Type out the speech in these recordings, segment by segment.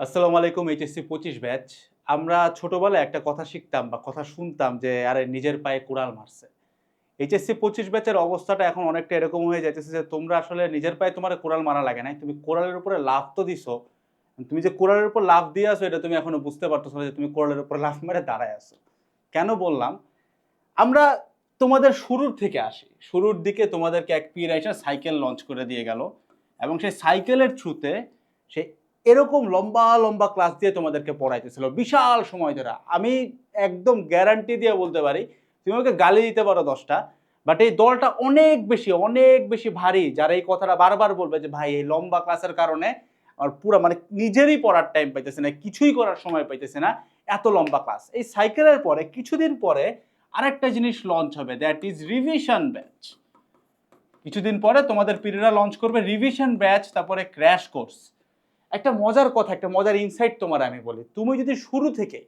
আসসালামু আলাইকুম এইচএসসি পঁচিশ ব্যাচ আমরা ছোটবেলায় একটা কথা শিখতাম বা কথা শুনতাম যে, আরে, নিজের পায়ে কুড়াল মারছে। এইচএসসি পঁচিশ ব্যাচের অবস্থাটা এখন অনেকটা এরকম হয়ে যাইতেছে যে, তোমরা আসলে নিজের পায়ে তোমার কোড়াল মারা লাগে নাই। তুমি কোড়ালের উপরে লাভ তো দিছো। তুমি যে কোড়ালের উপর লাভ দিয়ে আসো এটা তুমি এখনও বুঝতে পারতেছো না যে, তুমি কোড়ালের উপর লাভ মেরে দাঁড়ায় আসো কেন বললাম? আমরা তোমাদের শুরুর থেকে আসি। শুরুর দিকে তোমাদেরকে এক পির এসে সাইকেল লঞ্চ করে দিয়ে গেল। এবং সেই সাইকেলের থ্রুতে সে এরকম লম্বা লম্বা ক্লাস দিয়ে তোমাদেরকে পড়াইতেছিল। বিশাল সময় ধরে। আমি একদম গ্যারান্টি দিয়ে বলতে পারি, তুমি ওকে গালি দিতে পারো দশটা বাট এই দলটা অনেক বেশি অনেক বেশি ভারী, যারা এই কথাটা বারবার বলবে যে, ভাই, এই লম্বা ক্লাসের কারণে আর পুরো মানে নিজেরই পড়ার টাইম পাইতেছে না, কিছুই করার সময় পাইতেছে না, এত লম্বা ক্লাস এই সাইকেলের পরে, কিছুদিন পরে আরেকটা জিনিস লঞ্চ হবে দ্যাট ইজ রিভিশন ব্যাচ কিছুদিন পরে তোমাদের পিরিয়ডরা লঞ্চ করবে রিভিশন ব্যাচ তারপরে ক্র্যাশ কোর্স একটা মজার কথা, একটা মজার ইনসাইট তোমার আমি বলি। তুমি যদি শুরু থেকে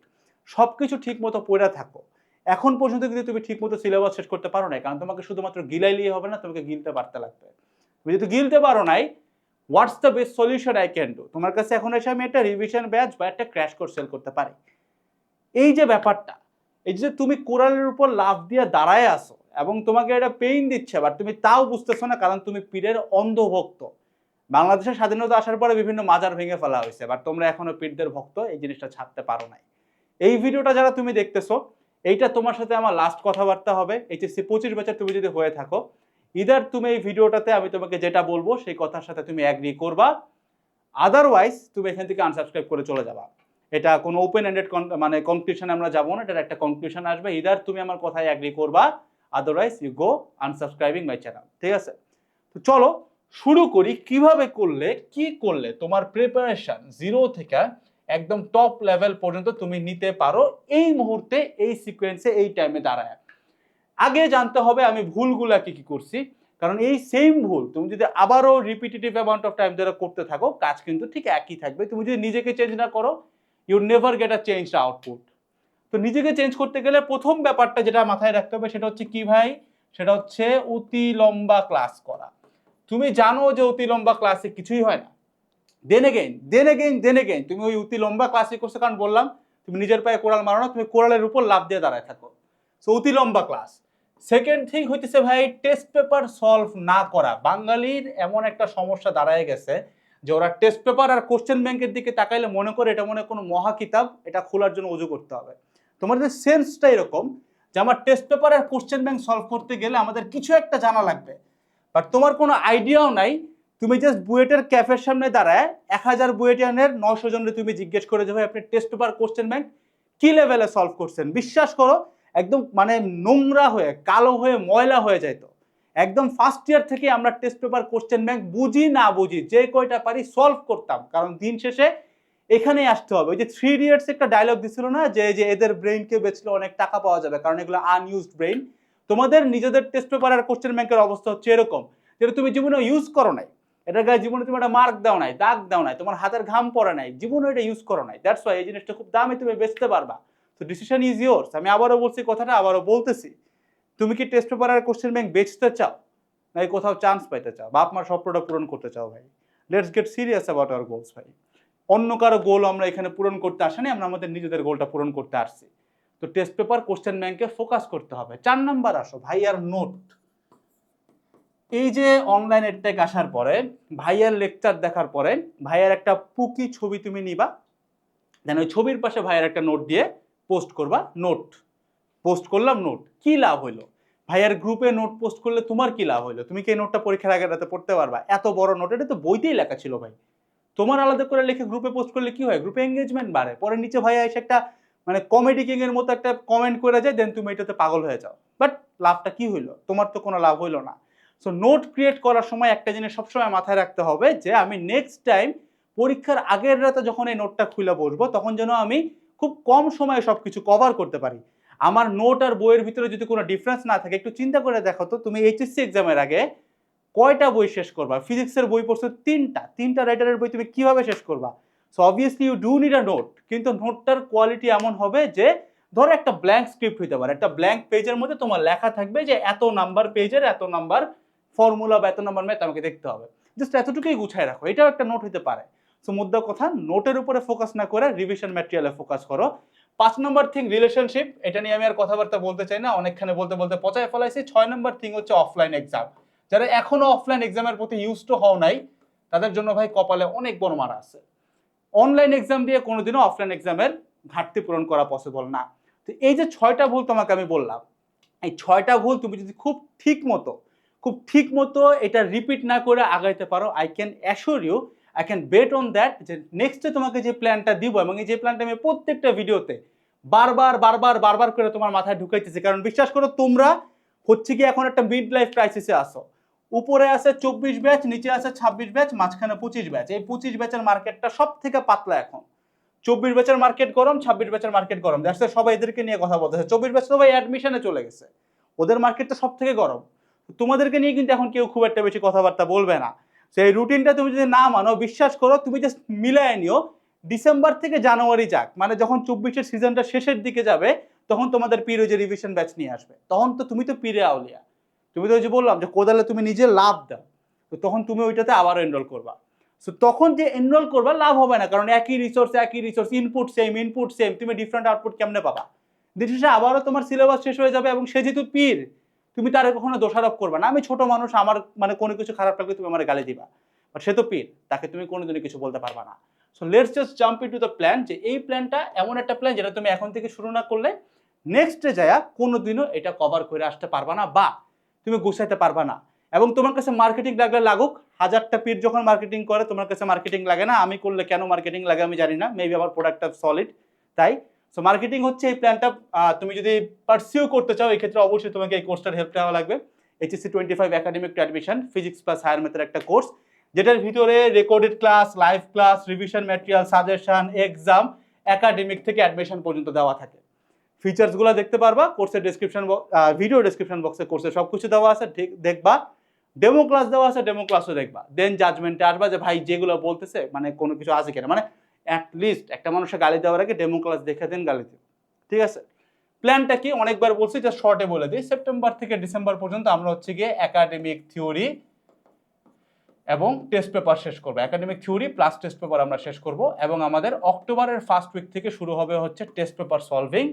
সব কিছু ঠিক মতো পড়ে থাকো, এখন পর্যন্ত কিন্তু তুমি ঠিক মতো সিলেবাস শেষ করতে পারো না কারণ তোমাকে শুধুমাত্র গিলাইলেই হবে না, তোমাকে গিলতে পারতে লাগবে। তুমি যদি গিলতে পারো নাই what's the best solution I can do তোমার কাছে এখন এসে আমি একটা রিভিশন ব্যাচ বা একটা ক্র্যাশ কোর্স সেল করতে পারি। এই যে ব্যাপারটা, এই যে তুমি কোরালের উপর লাভ দিয়ে দাঁড়ায় আসো এবং তোমাকে এটা পেইন দিচ্ছে বাট তুমি তাও বুঝতেছো না, কারণ তুমি পীরের অন্ধভক্ত। বাংলাদেশের স্বাধীনতা আসার পরে বিভিন্ন মাজার ভেঙে ফেলা হয়েছে বাট তোমরা এখনও পীরদের ভক্ত, এই জিনিসটা ছাড়তে পারো নাই। এই ভিডিওটা যারা তুমি দেখতেছো, এইটা তোমার সাথে আমার লাস্ট কথাবার্তা হবে। এইচএসসি পঁচিশ বছর তুমি যদি হয়ে থাকো ইদার তুমি এই ভিডিওটাতে আমি তোমাকে যেটা বলব, সেই কথার সাথে তুমি অ্যাগ্রি করবা। আদারওয়াইজ তুমি এখান থেকে আনসাবস্ক্রাইব করে চলে যাবা। এটা কোনো ওপেন এন্ডেড মানে কনক্লুশনে আমরা যাব না, এটার একটা কনক্লুশন আসবে। ইদার তুমি আমার কথায় অ্যাগ্রি করবা otherwise you go unsubscribing my channel ঠিক আছে? তো চলো, শুরু করি কীভাবে করলে, কি করলে তোমার প্রিপারেশন জিরো থেকে একদম টপ লেভেল পর্যন্ত তুমি নিতে পারো এই মুহূর্তে, এই সিকোয়েন্সে এই টাইমে দাঁড়ায়। আগে জানতে হবে আমি ভুলগুলা কি কি করছি। কারণ এই সেম ভুল তুমি যদি আবারও রিপিটেটিভ অ্যামাউন্ট অফ টাইম ধরে করতে থাকো, কাজ কিন্তু ঠিক একই থাকবে। তুমি যদি নিজেকে চেঞ্জ না করো you never get a change output তো নিজেকে চেঞ্জ করতে গেলে প্রথম ব্যাপারটা যেটা মাথায় রাখতে হবে সেটা হচ্ছে কি ভাই? সেটা হচ্ছে অতি লম্বা ক্লাস করা। তুমি জানো যে অতি লম্বা ক্লাসে কিছুই হয় না। Then again then again then again তুমি ওই অতি লম্বা ক্লাসে করছ, কারণ বললাম, তুমি নিজের পায়ে কোরাল মারো না, তুমি কোরালের উপর লাভ দিয়ে দাঁড়ায় থাকো। সো অতি লম্বা ক্লাস সেকেন্ড থিং হইতেছে ভাই টেস্ট পেপার সলভ না করা। বাঙালির এমন একটা সমস্যা দাঁড়ায় গেছে যে ওরা টেস্ট পেপার আর কোশ্চেন ব্যাংকের দিকে তাকাইলে মনে করে এটা মনে কোনো মহা কিতাব এটা খোলার জন্য উজু করতে হবে। তোমাদের সেন্সটা এরকম যে আমার টেস্ট পেপার আর কোশ্চেন ব্যাংক সলভ করতে গেলে আমাদের কিছু একটা জানা লাগবে। বাট তোমার কোনো আইডিয়াও নাই, তুমি জাস্ট বুয়েটের ক্যাফের সামনে দাঁড়ায়, এক হাজার বুয়েটিয়ানের নশো জনের তুমি জিজ্ঞেস করে যে, ভাই, আপনি টেস্ট পেপার কোশ্চেন ব্যাংক কি লেভেলে সলভ করছেন? বিশ্বাস করো, একদম মানে নোংরা হয়ে, কালো হয়ে, ময়লা হয়ে যেত একদম ফার্স্ট ইয়ার থেকে আমরা টেস্ট পেপার কোশ্চেন ব্যাংক বুঝি না বুঝি, যে কয়টা পারি সলভ করতাম। কারণ দিন শেষে এখানেই আসতে হবে। ওই যে থ্রি ইডিয়টস একটা ডায়লগ দিছিল না, যে যে এদের ব্রেইনকে বেচলে অনেক টাকা পাওয়া যাবে, কারণ এগুলো আনইউজড ব্রেইন তোমাদের নিজেদের টেস্ট পেপার আর কোশ্চেন ব্যাংকের অবস্থা হচ্ছে এরকম, যেটা তুমি জীবনে ইউজ করো নাই। এটা গায়ে জীবনে তুমি একটা মার্ক দাও নাই, দাগ দাও নাই, তোমার হাতের ঘাম পড়ে নাই জীবনে এটা ইউজ করো নাই। দ্যাটস ওয়াই এই জিনিসটা খুব দামে, তুমি বেচতে পারবা। তো ডিসিশন ইজ ইয়োর্স আমি আবারও বলছি কথাটা, আবারও বলতেছি। তুমি কি টেস্ট পেপার আর কোশ্চেন ব্যাংক বেচতে চাও? নাকি কোথাও চান্স পাইতে চাও? বাপ মার প্রোডাক্ট পূরণ করতে চাও ভাই। Let's get serious about our goals ভাই। অন্য কারও গোল আমরা এখানে পূরণ করতে আসেনি, আমরা আমাদের নিজেদের গোলটা পূরণ করতে আসছি। তো টেস্ট পেপার কোশ্চেন ব্যাংকে ফোকাস করতে হবে। চার নাম্বার আসো ভাই আর নোট এই যে অনলাইন এডটেক আসার পরে, ভাইয়ার লেকচার দেখার পরে, ভাইয়ার একটা পুকি ছবি তুমি নিবা দেন ওই ছবির পাশে ভাইয়ার একটা নোট দিয়ে পোস্ট করবা নোট পোস্ট করলাম নোট কি লাভ হইল? ভাইয়ার গ্রুপে নোট পোস্ট করলে তোমার কি লাভ হইল? তুমি কি নোটটা পরীক্ষার আগে রাতে পড়তে পারবা? এত বড় নোট এটা তো বইতেই লেখা ছিল ভাই। তোমার আলাদা করে লিখে গ্রুপে পোস্ট করলে কি হয়? গ্রুপে এঙ্গেজমেন্ট বাড়ে। পরে নিচে ভাইয়া এসে একটা মানে কমেডি কিং এর মতো একটা কমেন্ট করে যায় দেন তুমি এটাতে পাগল হয়ে যাও। বাট লাভটা কি হইল? তোমার তো কোনো লাভ হইল না। সো নোট ক্রিয়েট করার সময় একটা জিনিস সবসময় মাথায় রাখতে হবে যে, আমি নেক্সট টাইম পরীক্ষার আগের রাতে যখন এই নোটটা খুলে বসবো, তখন যেন আমি খুব কম সময়ে সব কিছু কভার করতে পারি। আমার নোট আর বইয়ের ভিতরে যদি কোনো ডিফারেন্স না থাকে, একটু চিন্তা করে দেখো তো, তুমি এইচএসসি এক্সামের আগে কয়টা বই শেষ করবা? ফিজিক্সের বই পড়ছো তিনটা। তিনটা রাইটারের বই তুমি কীভাবে শেষ করবা? So obviously you do need a note কিন্তু নোটটার কোয়ালিটি এমন হবে যে, ধরো একটা ব্ল্যাঙ্ক স্ক্রিপ্ট হইতে পারে। একটা ব্ল্যাঙ্ক পেজের মধ্যে তোমার লেখা থাকবে যে, এত নাম্বার পেজের এত নাম্বার ফর্মুলা বা এত নাম্বার ম্যাথ আমাকে দেখতে হবে। জাস্ট এতটুকুই গুছায় রাখো। এটাও একটা নোট হতে পারে। সো মুদ্রা কথা নোটের উপরে ফোকাস না করে রিভিশন ম্যাটেরিয়ালে ফোকাস করো। পাঁচ নম্বর থিং রিলেশনশিপ এটা নিয়ে আমি আর কথাবার্তা বলতে চাই না। অনেকখানে বলতে বলতে পচায় ফেলাইছি। ছয় নম্বর থিং হচ্ছে অফলাইন এক্সাম যারা এখনও অফলাইন এক্সামের প্রতি ইউজ টু হও নাই, তাদের জন্য ভাই কপালে অনেক বড় মারা আছে। অনলাইন এক্সাম দিয়ে কোনোদিনও অফলাইন এক্সামের ঘাটতি পূরণ করা পসিবল না। তো এই যে ছয়টা ভুল তোমাকে আমি বললাম, এই ছয়টা ভুল তুমি যদি খুব ঠিক মতো, খুব ঠিক মতো এটা রিপিট না করে আগাইতে পারো I can assure you I can bet on that যে নেক্সটে তোমাকে যে প্ল্যানটা দিব এবং এই যে প্ল্যানটা আমি প্রত্যেকটা ভিডিওতে বারবার বারবার বারবার করে তোমার মাথায় ঢুকাইতেছি। কারণ বিশ্বাস করো, তোমরা হচ্ছে কি এখন একটা মিড লাইফ ক্রাইসিসে আসো উপরে আছে চব্বিশ ব্যাচ, নিচে আছে ছাব্বিশ ব্যাচ, মাঝখানে পঁচিশ ব্যাচ। এই পঁচিশ ব্যাচের মার্কেটটা সব থেকে পাতলা এখন। চব্বিশ ব্যাচের মার্কেট গরম, ছাব্বিশ ব্যাচের মার্কেট গরম। দেখছে সবাই এদেরকে নিয়ে কথা বলতেছে। চব্বিশ ব্যাচ ভাই অ্যাডমিশনে চলে গেছে। ওদের মার্কেটটা সব থেকে গরম। তোমাদেরকে নিয়ে কিন্তু এখন কেউ খুব একটা বেশি কথাবার্তা বলবে না। সেই রুটিনটা তুমি যদি না মানো, বিশ্বাস করো, তুমি জাস্ট মিলায় নিও। ডিসেম্বর থেকে জানুয়ারি যাক। মানে যখন চব্বিশের সিজনটা শেষের দিকে যাবে, তখন তোমাদের পিরো যে রিভিশন ব্যাচ নিয়ে আসবে। তখন তো তুমি তো পিরে আউলিয়া। তুমি তো ওই যে বললাম যে কোদালে তুমি নিজে লাভ দাও। তো তখন তুমি ওইটাতে আবার এনরোল করবা। সো তখন যে এনরোল করবা, লাভ হবে না। কারণ একই রিসোর্স একই resource input same input same তুমি ডিফারেন্ট আউটপুট কেমনে পাবা? দিন শেষে আবারও তোমার সিলেবাস শেষ হয়ে যাবে এবং সে যেহেতু পীর, তুমি তার কখনো দোষারোপ করবে না। আমি ছোট মানুষ, আমার মানে কোনো কিছু খারাপ লাগলে তুমি আমার গালি দিবা। বাট সে তো পীর, তাকে তুমি কোনোদিনই কিছু বলতে পারবা না। So let's just jump into the plan যে এই প্ল্যানটা এমন একটা প্ল্যান যেটা তুমি এখন থেকে শুরু না করলে নেক্সটে যায়া কোনোদিনও এটা কভার করে আসতে পারবা না বা তুমি গুছাইতে পারবা না। এবং তোমার কাছে মার্কেটিং লাগলে লাগুক, হাজারটা পীর যখন মার্কেটিং করে, তোমার কাছে মার্কেটিং লাগে না। আমি করলে কেন মার্কেটিং লাগে আমি জানি না। মেবি আমার প্রোডাক্টটা সলিড তাই? সো মার্কেটিং হচ্ছে এই প্ল্যানটা তুমি যদি পারসিউ করতে চাও, এই ক্ষেত্রে অবশ্যই তোমাকে এই কোর্সটার হেল্প নেওয়া লাগবে। HSC twenty five academic admission physics plus higher ম্যাথের একটা কোর্স যেটার ভিতরে recorded class live class revision material suggestion exam academic থেকে অ্যাডমিশন পর্যন্ত দেওয়া থাকে। ফিচার্সগুলো দেখতে পারবা কোর্সের ডেসক্রিপশন ভিডিও ডেসক্রিপশন বক্সে কোর্সে সব কিছু দেওয়া আছে, ঠিক দেখবা। ডেমো ক্লাস দেওয়া আছে ডেমো ক্লাসও দেখবা। দেন জাজমেন্টে আসবা যে, ভাই, যেগুলো বলতেছে মানে কোনো কিছু আছে কিনা? মানে অ্যাটলিস্ট একটা মানুষের গালি দেওয়ার আগে ডেমো ক্লাস দেখে দেন গালি দিন ঠিক আছে? প্ল্যানটা কি? অনেকবার বলছি যে শর্টে বলে দিই। সেপ্টেম্বর থেকে ডিসেম্বর পর্যন্ত আমরা হচ্ছে গিয়ে একাডেমিক থিওরি এবং টেস্ট পেপার শেষ করব। Academic theory plus test paper আমরা শেষ করব এবং আমাদের অক্টোবরের ফার্স্ট উইক থেকে শুরু হবে হচ্ছে test paper solving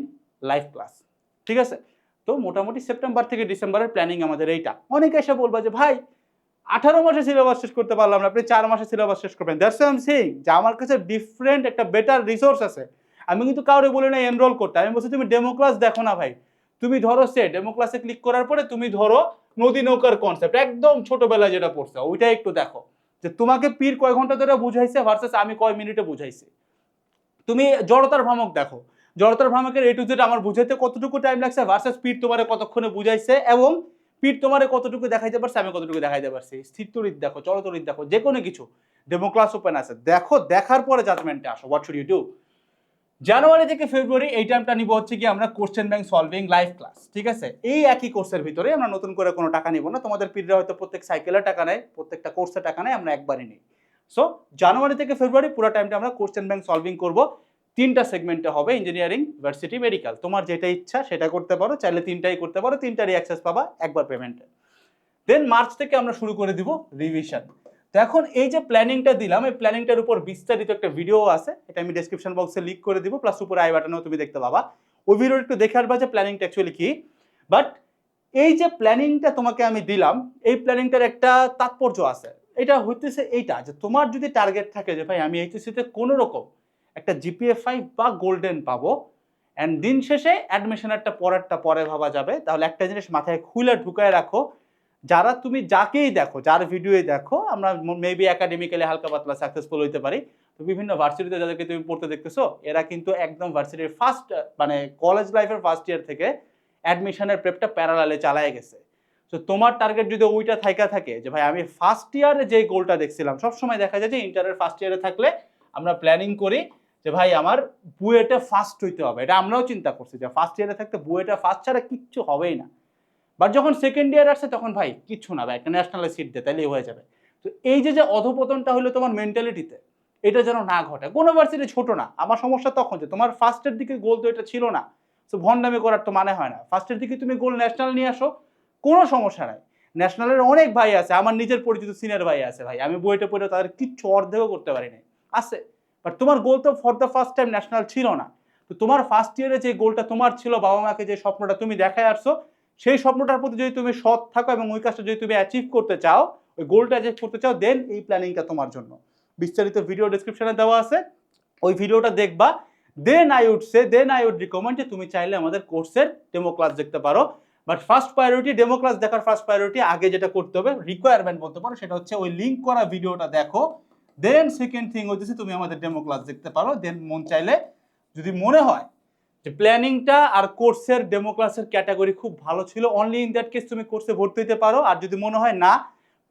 live class ঠিক আছে? তো মোটামুটি সেপ্টেম্বর থেকে ডিসেম্বরের প্ল্যানিং আমাদের এইটা। অনেকে এসে বলবা যে, ভাই, আঠারো মাসে সিলেবাস শেষ করতে পারলাম না, আপনি চার মাসে সিলেবাস শেষ করবেন। দ্যাটস এম সেইং যে আমার কাছে ডিফারেন্ট একটা বেটার রিসোর্স আছে। আমি কিন্তু কাউরে বলি না এনরোল করতে। আমি বলছি, তুমি ডেমো ক্লাস দেখো না, ভাই। তুমি ধরো সে ডেমো ক্লাসে ক্লিক করার পরে তুমি ধরো নদী নৌকার কনসেপ্ট একদম ছোটবেলায় যেটা পড়ছে ওইটা একটু দেখো। যে তোমাকে পীর কয় ঘণ্টা ধরে বুঝাইছে ভার্সেস আমি কয় মিনিটে বুঝাইছি। তুমি জড়তার ভ্রামক দেখো। জড়তার ভ্রামকের এ টু জেড আমার বুঝাইতে কতটুকু টাইম লাগছে ভার্সেস পীর তোমারে কতক্ষণে বুঝাইছে এবং পীর তোমারে কতটুকু দেখাইতে পারছে, আমি কতটুকু দেখাইতে পারছি? স্থিরতরিত দেখো চলতরিত দেখো যে কোনো কিছু। ডেমো ক্লাস ওপেন আছে। দেখো, দেখার পরে জাজমেন্টে আসো। হোয়াট শুড ইউ ডু জানুয়ারি থেকে ফেব্রুয়ারি এই টাইমটা নিব হচ্ছে কি আমরা question bank solving live class ঠিক আছে? এই একই কোর্সের ভিতরে আমরা নতুন করে কোনো টাকা নিব না। তোমাদের পিরিয়ডে হয়তো প্রত্যেক সাইকেলের টাকা নেয়, প্রত্যেকটা কোর্সের টাকা নেয়, আমরা একবারই নিই। সো জানুয়ারি থেকে ফেব্রুয়ারি পুরো টাইমটা আমরা কোশ্চেন ব্যাংক সলভিং করব। তিনটা সেগমেন্টে হবে ইঞ্জিনিয়ারিং ভার্সিটি মেডিকেল তোমার যেটা ইচ্ছা সেটা করতে পারো, চাইলে তিনটাই করতে পারো তিনটারই অ্যাক্সেস পাবা একবার পেমেন্টে দেন মার্চ থেকে আমরা শুরু করে দিব রিভিশন তো এখন এই যে প্ল্যানিংটা দিলাম, এই প্ল্যানিংটার উপর বিস্তারিত একটা ভিডিও আছে, এটা আমি ডেসক্রিপশন বক্সে লিঙ্ক করে দিব প্লাস উপরে আই বাটনেও তুমি দেখতে পাবা। ওই ভিডিও একটু দেখে আসবা যে প্ল্যানিংটা অ্যাকচুয়ালি কি। বাট এই যে প্ল্যানিংটা তোমাকে আমি দিলাম, এই প্ল্যানিংটার একটা তাৎপর্য আছে। এটা হইতেছে এইটা যে তোমার যদি টার্গেট থাকে যে, ভাই, আমি এইচএসসিতে কোনো রকম একটা জিপিএ ফাইভ বা গোল্ডেন পাবো। অ্যান্ড দিন শেষে অ্যাডমিশনেরটা পরেরটা পরে ভাবা যাবে। তাহলে একটা জিনিস মাথায় খুলে ঢুকায় রাখো। যারা তুমি যাকেই দেখো, যার ভিডিওই দেখো, আমরা মেবি একাডেমিক্যালি হালকা পাতলা সাকসেসফুল হইতে পারি। তো বিভিন্ন ভার্সিটিতে যাদেরকে তুমি পড়তে দেখতেছো, এরা কিন্তু একদম ভার্সিটির ফার্স্ট মানে কলেজ লাইফের ফার্স্ট ইয়ার থেকে অ্যাডমিশনের প্রেপটা প্যারালালে চালায় গেছে। তো তোমার টার্গেট যদি ওইটা থাইকা থাকে, যে ভাই আমি ফার্স্ট ইয়ারে যে গোলটা দেখছিলাম, সবসময় দেখা যায় যে ইন্টারের ফার্স্ট ইয়ারে থাকলে আমরা প্ল্যানিং করি যে ভাই আমার বুয়েটা ফার্স্ট হইতে হবে। এটা আমরাও চিন্তা করছি যে ফার্স্ট ইয়ারে থাকতে বুয়েটা ফার্স্ট ছাড়া কিচ্ছু হবেই না। বাট যখন সেকেন্ড ইয়ার আসছে তখন ভাই কিচ্ছু না ভাই, একটা ন্যাশনালে সিট দে তাহলেই হয়ে যাবে। তো এই যে যে অধপতনটা হলো তোমার মেন্টালিটিতে এটা যেন না ঘটে। কোনো ভার্সিটি ছোট না, আমার সমস্যা তখন যে তোমার ফার্স্টের দিকে গোল তো এটা ছিল না। তো ভণ্ডামি করার তো মানে হয় না। ফার্স্টের দিকে তুমি গোল ন্যাশনাল নিয়ে আসো, কোনো সমস্যা নাই। ন্যাশনালের অনেক ভাই আছে, আমার নিজের পরিচিত সিনিয়র ভাই আছে ভাই। আমি বইটা পড়ে তাদের কিচ্ছু অর্ধেকও করতে পারি নাই। আছে। বাট তোমার গোল তো for the first time national ছিল না। তো তোমার ফার্স্ট ইয়ারে যে গোলটা তোমার ছিল, বাবা মাকে যে স্বপ্নটা তুমি দেখায় আসছো, সেই স্বপ্নটার প্রতি যদি তুমি সৎ থাকো এবং ওই কাজটা যদি তুমি অ্যাচিভ করতে চাও, ওই গোলটা অ্যাচিভ করতে চাও দেন এই প্ল্যানিংটা তোমার জন্য। বিস্তারিত ভিডিও ডিসক্রিপশনে দেওয়া আছে। ওই ভিডিওটা দেখবা। Then I would say then I would recommend যে তুমি চাইলে আমাদের কোর্সের ডেমো ক্লাস দেখতে পারো। But first priority demo class দেখার ফার্স্ট প্রায়োরিটি আগে যেটা করতে হবে রিকোয়ারমেন্ট বলতে পারো, সেটা হচ্ছে ওই লিঙ্ক করা ভিডিওটা দেখো। দেন সেকেন্ড থিং হচ্ছে তুমি আমাদের ডেমো ক্লাস দেখতে পারো। দেন মন চাইলে যদি মনে হয় যে প্ল্যানিংটা আর কোর্সের ডেমো ক্লাসের ক্যাটাগরি খুব ভালো ছিল অনলি ইন দ্যাট কেস তুমি কোর্সে ভর্তি হতে পারো। আর যদি মনে হয় না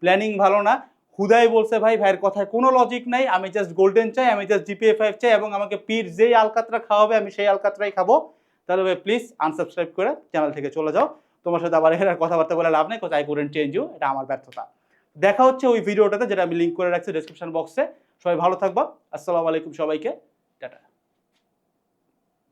প্ল্যানিং ভালো না, হুদাই বলছে, ভাই, ভাইয়ের কথায় কোনো লজিক নাই। আমি জাস্ট গোল্ডেন চাই, আমি জাস্ট জিপিএ ফাইভ চাই এবং আমাকে পীর যেই আলকাতরা খাওয়াবে, আমি সেই আলকাতরাই খাব। তাহলে ভাই প্লিজ আনসাবস্ক্রাইব করে চ্যানেল থেকে চলে যাও। তোমার সাথে আবার এর কথাবার্তা বলে লাভ নেই। কোথায় আই কুডেন্ট চেঞ্জ ইউ এটা আমার ব্যর্থতা। দেখা হচ্ছে ওই ভিডিওটাতে, যেটা আমি লিঙ্ক করে রাখছি ডিসক্রিপশন বক্সে সবাই ভালো থাকবা। আসসালামু আলাইকুম সবাইকে।